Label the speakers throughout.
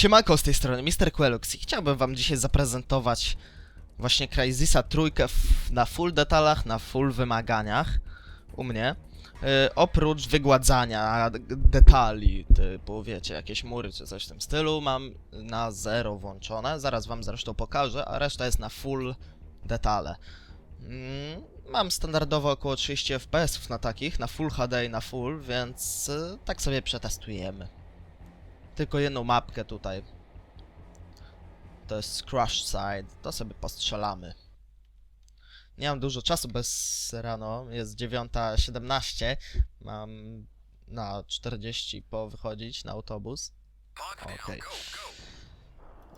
Speaker 1: Siemanko, z tej strony Mr. Quelux i chciałbym wam dzisiaj zaprezentować właśnie Crysisa trójkę na full detalach, na full wymaganiach u mnie. Yy, oprócz wygładzania detali, typu wiecie, jakieś mury czy coś w tym stylu, mam na zero włączone, zaraz wam zresztą pokażę, a reszta jest na full detale. Mm, mam standardowo około 30 fps na takich, na full HD i na full, więc y, tak sobie przetestujemy tylko jedną mapkę tutaj. To jest Crush Side. To sobie postrzelamy. Nie mam dużo czasu bez rano. Jest 9.17. Mam na 40 po wychodzić na autobus. Okej.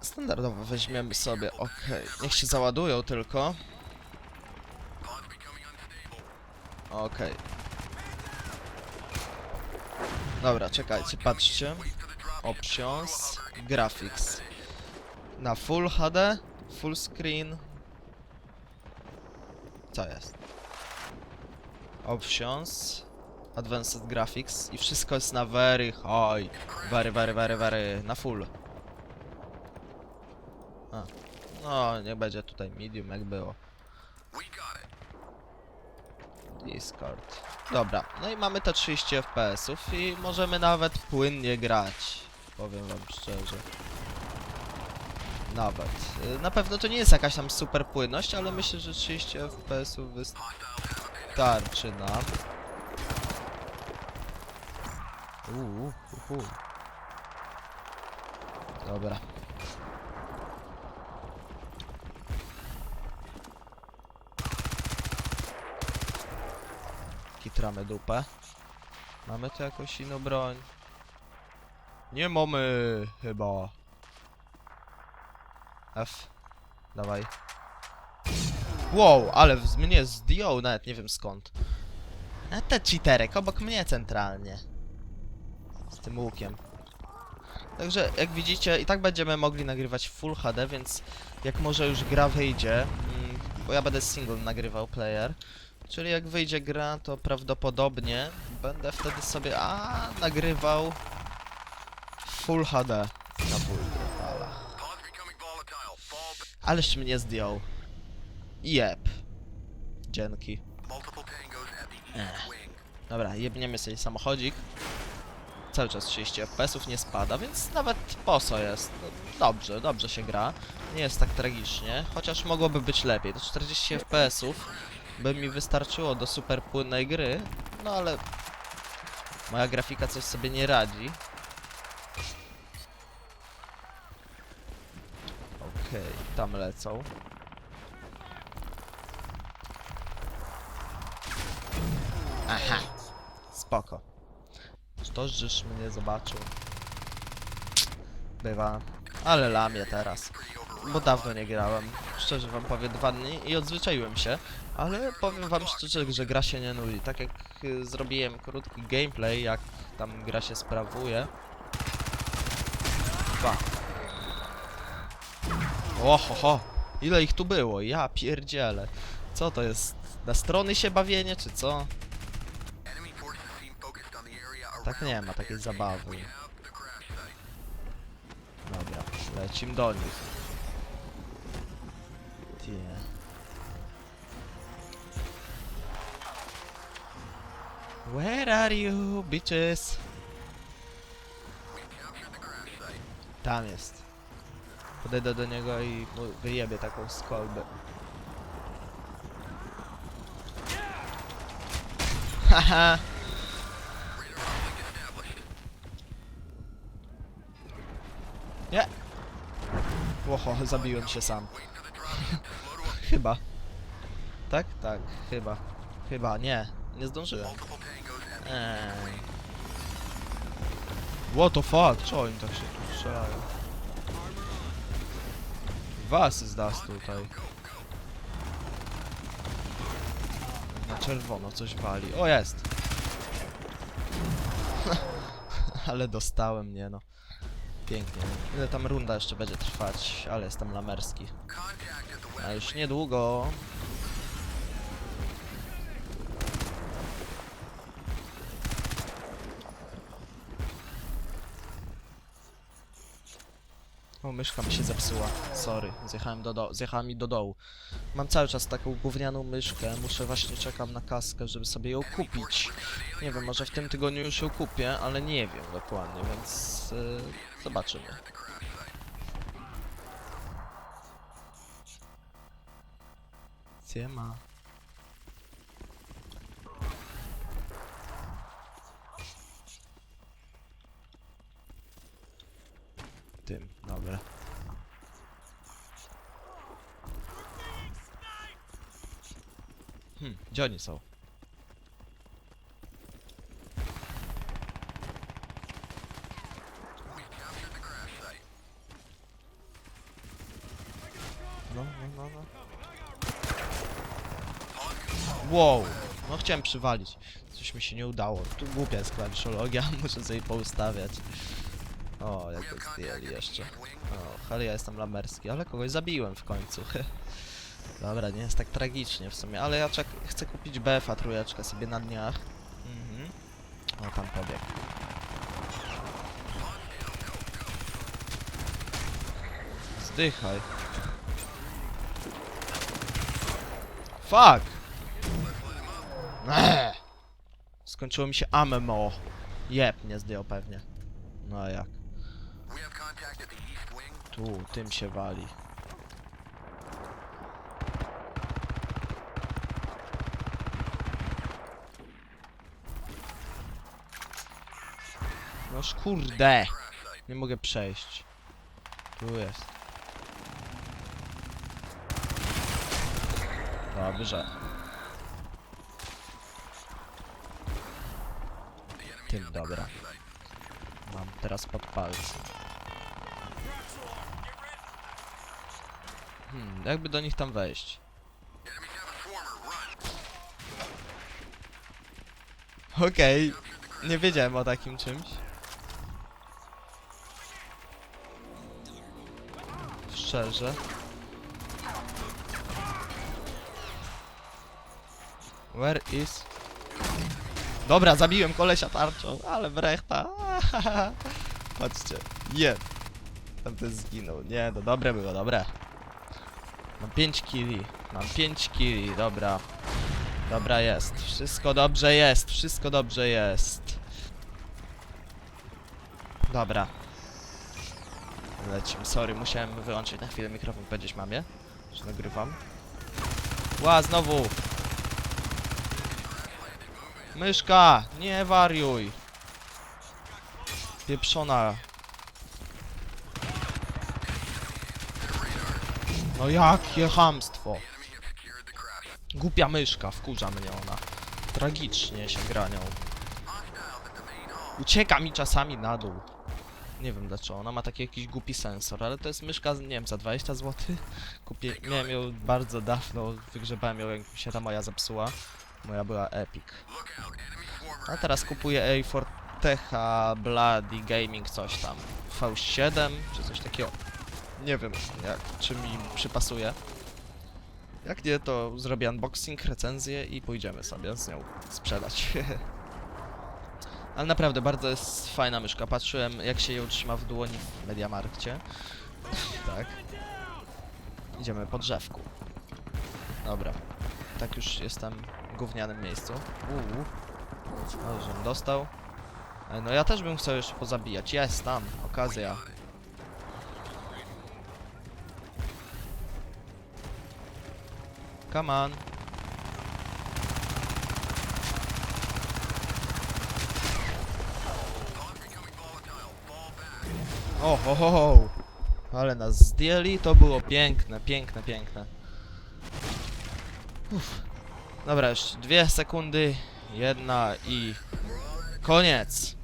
Speaker 1: Standardowo weźmiemy sobie. Okej. Niech się załadują tylko. Okej. Dobra, czekajcie, patrzcie. Options, Graphics. Na Full HD, Full Screen. Co jest? Options, Advanced Graphics i wszystko jest na very high. Very, very, very, very, na full. A. No, niech będzie tutaj medium jak było. Discord. Dobra, no i mamy te 30 FPS-ów i możemy nawet płynnie grać. Powiem wam szczerze. Nawet. Y, Na pewno to nie jest jakaś tam super płynność, ale myślę, że 30 FPS-ów wystarczy nam. Uuu, uhu. Dobra. Kitramy dupę. Mamy tu jakąś inną broń? Nie mamy chyba. F. Dawaj. Wow, ale z mnie zdjął nawet nie wiem skąd. A te cheaterek obok mnie centralnie. Z tym łukiem. Także jak widzicie i tak będziemy mogli nagrywać Full HD, więc jak może już gra wyjdzie, mm, bo ja będę single nagrywał player, czyli jak wyjdzie gra, to prawdopodobnie będę wtedy sobie a nagrywał Full HD na detalach. Ależ mnie zdjął. Jep. Dzięki. Ech. Dobra, jebniemy sobie samochodzik. Cały czas 30 FPS-ów nie spada, więc nawet poso jest. No, Dobrze, dobrze się gra. Nie jest tak tragicznie, chociaż mogłoby być lepiej. To 40 FPS-ów by mi wystarczyło do super płynnej gry, no ale moja grafika coś sobie nie radzi. Okej, tam lecą. Aha, spoko. To, żeś mnie zobaczył? Bywa. Ale lamię teraz. Bo dawno nie grałem. Szczerze wam powiem, dwa dni i odzwyczaiłem się. Ale powiem wam szczerze, że gra się nie nudzi. Tak jak y, zrobiłem krótki gameplay, jak tam gra się sprawuje. Dwa. Oho, ho. Ile ich tu było? Ja pierdzielę. Co to jest? Na strony się bawienie, czy co? Tak nie ma takiej zabawy. Dobra, lecim do nich. Tie. Where are you, bitches? Tam jest. Podejdę do niego i mu wyjebię taką skolbę. Haha! Nie! Łoho, zabiłem się sam. chyba. Tak? Tak, chyba. Chyba, nie. Nie zdążyłem. Eee. What the fuck? Co oni tak się strzelają? Was z nas tutaj. Na czerwono coś wali. O, jest! Ale dostałem, nie no. Pięknie. Ile tam runda jeszcze będzie trwać, ale jestem lamerski. A już niedługo. Myszka mi się zepsuła. Sorry, zjechałem, do do zjechałem mi do dołu. Mam cały czas taką gównianą myszkę. Muszę właśnie czekam na kaskę, żeby sobie ją kupić. Nie wiem, może w tym tygodniu już ją kupię, ale nie wiem dokładnie, więc yy, zobaczymy. Siema. Tym, dobra. Hmm, gdzie oni są? No, no, no, no. Wow! No chciałem przywalić. Coś mi się nie udało. Tu głupia jest klawiszologia, muszę sobie poustawiać. O, jak to zdjęli jeszcze. O, ale ja jestem lamerski, ale kogoś zabiłem w końcu. Dobra, nie jest tak tragicznie w sumie, ale ja czek chcę kupić BFA trójeczkę sobie na dniach. Mhm. O, tam pobiegł. Zdychaj. Fuck! Eee. Skończyło mi się ammo. Jep, nie zdjął pewnie. No jak? Tu, tym się wali. Noż kurde! Nie mogę przejść. Tu jest. Dobrze. Tym, dobra. Mam teraz pod palcem. Hmm, jakby do nich tam wejść? Okej, nie wiedziałem o takim czymś. Szczerze. Where is... Dobra, zabiłem kolesia tarczą, ale brechta. Patrzcie, je. Tamten zginął. Nie, to dobre było, dobre. Mam 5 killi. Mam 5 killi, dobra. Dobra jest. Wszystko dobrze jest. Wszystko dobrze jest. Dobra. Lecimy. Sorry, musiałem wyłączyć na chwilę mikrofon, powiedzieć mamie, że nagrywam. Ła, znowu! Myszka! Nie wariuj! Pieprzona. No jakie chamstwo! Głupia myszka, wkurza mnie ona. Tragicznie się gra nią. Ucieka mi czasami na dół. Nie wiem dlaczego, ona ma taki jakiś głupi sensor, ale to jest myszka, nie wiem, za 20 zł. Kupię, miałem ją bardzo dawno, wygrzebałem ją jak mi się ta moja zepsuła. Moja była epic. A teraz kupuję A Fortecha Bloody Gaming coś tam. V7 czy coś takiego. Nie wiem, jak, czy mi przypasuje. Jak nie, to zrobię unboxing, recenzję i pójdziemy sobie z nią sprzedać. Ale naprawdę bardzo jest fajna myszka. Patrzyłem jak się ją trzyma w dłoni w Mediamarkcie. tak. Idziemy po drzewku. Dobra. Tak już jestem w gównianym miejscu. Uuu. Ale dostał. E, No ja też bym chciał jeszcze pozabijać. Jest tam, okazja. Come on. O, ho, ho, ho. Ale nas zdjęli, to było piękne, piękne, piękne. Uff. Dobra, już dwie sekundy, jedna i koniec.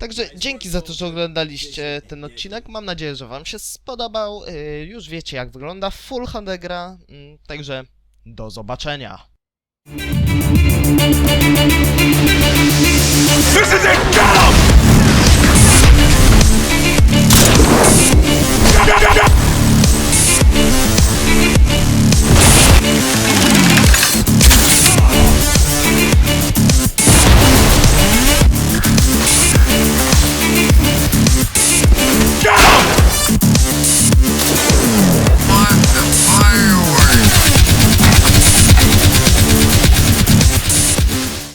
Speaker 1: Także dzięki za to, że oglądaliście ten odcinek. Mam nadzieję, że Wam się spodobał. Y, już wiecie, jak wygląda full handegra. Mm, także do zobaczenia.
Speaker 2: This is it! Get!